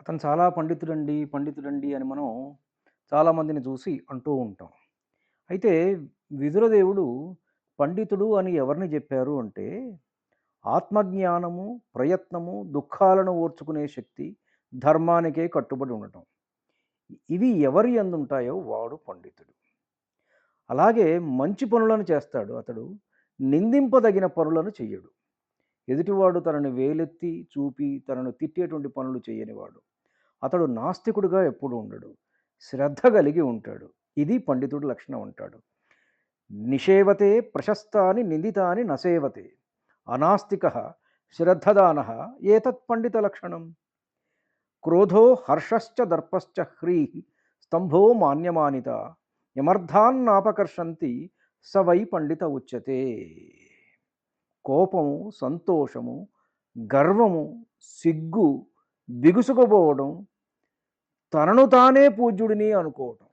అతను చాలా పండితుడండి, పండితుడండి అని మనం చాలామందిని చూసి అంటూ ఉంటాం. అయితే విదురదేవుడు పండితుడు అని ఎవరిని చెప్పారు అంటే, ఆత్మజ్ఞానము, ప్రయత్నము, దుఃఖాలను ఓర్చుకునే శక్తి, ధర్మానికే కట్టుబడి ఉండటం. ఇవి ఎవరి అందుంటాయో వాడు పండితుడు. అలాగే మంచి పనులను చేస్తాడు అతడు. నిందింపదగిన పనులను చెయ్యడు. ఎదుటివాడు తనని వేలెత్తి చూపి తనను తిట్టేటువంటి పనులు చేయనివాడు. అతడు నాస్తికుడుగా ఎప్పుడు ఉండడు. శ్రద్ధ కలిగి ఉంటాడు. ఇది పండితుడు లక్షణం అంటాడు. నిషేవతే ప్రశస్తాని నిందితాని నసేవతే. అనాస్తిక శ్రద్ధదాన ఏతత్ పండిత లక్షణం. క్రోధో హర్షశ్చ దర్పశ్చ హ్రీ స్తంభో మాన్యమానిత. యమర్థాన్నాపకర్షంతి స వై పండిత ఉచ్యతే. కోపము, సంతోషము, గర్వము, సిగ్గు, బిగుసుకుపోవడం, తనను తానే పూజ్యుడిని అనుకోవటం.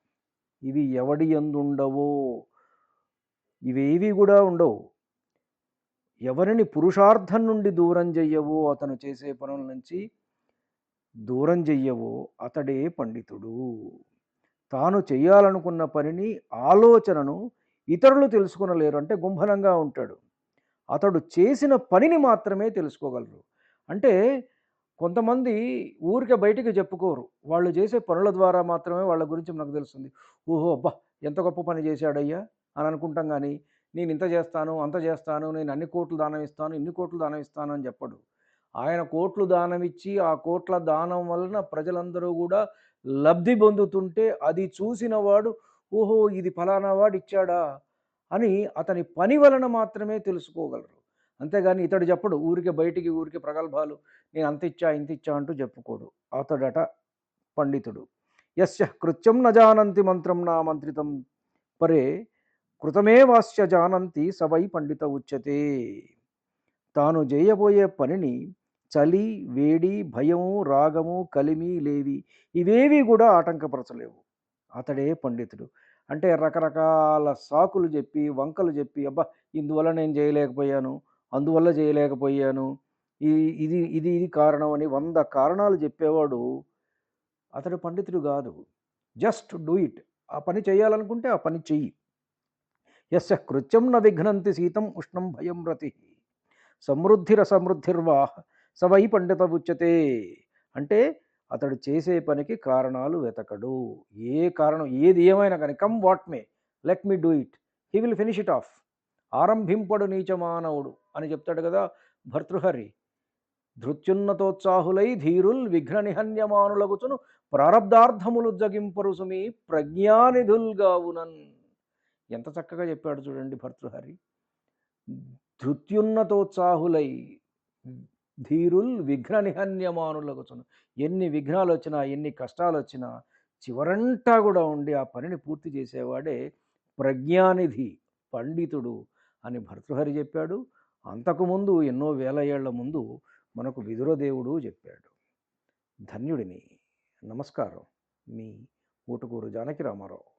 ఇవి ఎవడి ఎందుండవో ఇవేవి కూడా ఉండవు. ఎవరిని పురుషార్థం నుండి దూరం చెయ్యవో అతను చేసే పనుల నుంచి దూరం చెయ్యవో అతడే పండితుడు. తాను చేయాలనుకున్న పనిని, ఆలోచనను ఇతరులు తెలుసుకొనలేరు. అంటే గుంభనంగా ఉంటాడు. అతడు చేసిన పనిని మాత్రమే తెలుసుకోగలరు. అంటే కొంతమంది ఊరికే బయటికి చెప్పుకోరు. వాళ్ళు చేసే పనుల ద్వారా మాత్రమే వాళ్ళ గురించి మనకు తెలుస్తుంది. ఓహో! అబ్బా! ఎంత గొప్ప పని చేశాడయ్యా అని అనుకుంటాం గానీ, నేను ఇంత చేస్తాను, అంత చేస్తాను, నేను అన్ని కోట్లు దానం ఇస్తాను, ఇన్ని కోట్లు దానం ఇస్తాను అని చెప్పడు. ఆయన కోట్లు దానమిచ్చి, ఆ కోట్ల దానం వలన ప్రజలందరూ గూడా లబ్ధి పొందుతుంటే అది చూసిన వాడు ఓహో! ఇది ఫలానా వాడిచ్చాడా అని అతని పని వలన మాత్రమే తెలుసుకోగలరు. అంతేగాని ఇతడు చెప్పడు. ఊరికే బయటికి ఊరికే ప్రగల్భాలు నేను అంత ఇచ్చా, ఇంత ఇచ్చా అంటూ చెప్పుకోడు. అతడట పండితుడు. యస్య కృత్యం న జానంతి మంత్రం నా మంత్రితం పరే కృతమేవాస్య జానంతి సవై పండిత ఉచ్యతే. తాను చేయబోయే పనిని చలి, వేడి, భయము, రాగము, కలిమి లేవి ఇవేవి కూడా ఆటంకపరచలేవు. అతడే పండితుడు. అంటే రకరకాల సాకులు చెప్పి వంకలు చెప్పి అబ్బా! ఇందువల్ల నేను చేయలేకపోయాను అందువల్ల చేయలేకపోయాను ఈ ఇది ఇది ఇది కారణం అని వంద కారణాలు చెప్పేవాడు అతడు పండితుడు కాదు జస్ట్ డూ ఇట్. ఆ పని చేయాలనుకుంటే ఆ పని చెయ్యి. యస్య కృత్యం న విఘ్నంతి శీతం ఉష్ణం భయం రతి సమృద్ధిరసమృద్ధిర్వా స సవై పండిత ఉచ్యతే. అంటే అతడు చేసే పనికి కారణాలు వెతకడు. ఏ కారణం ఏది ఏమైనా కానీ come what may let me do it. He will finish it off. ఆరంభింపడు నీచమానవుడు అని చెప్తాడు కదా భర్తృహరి. ధృత్యున్నతోత్సాహులై ధీరుల్ విఘ్న నిహన్యమానులగుచును ప్రారబ్ధార్థములు జగింపరు సుమి ప్రజ్ఞానిధుల్గావునన్. ఎంత చక్కగా చెప్పాడు చూడండి భర్తృహరి. ధృత్యున్నతోత్సాహులై ధీరుల్ విఘ్న నిహన్యమానులగుచును. ఎన్ని విఘ్నాలొచ్చినా, ఎన్ని కష్టాలు వచ్చినా చివరంటా కూడా ఉండి ఆ పనిని పూర్తి చేసేవాడే ప్రజ్ఞానిధి, పండితుడు అని భర్తృహరి చెప్పాడు. అంతకుముందు ఎన్నో వేల ఏళ్ళ ముందు మనకు విదురదేవుడు చెప్పాడు ధన్యుడిని. నమస్కారం. మీ ఊటుకూరు జానకి రామారావు.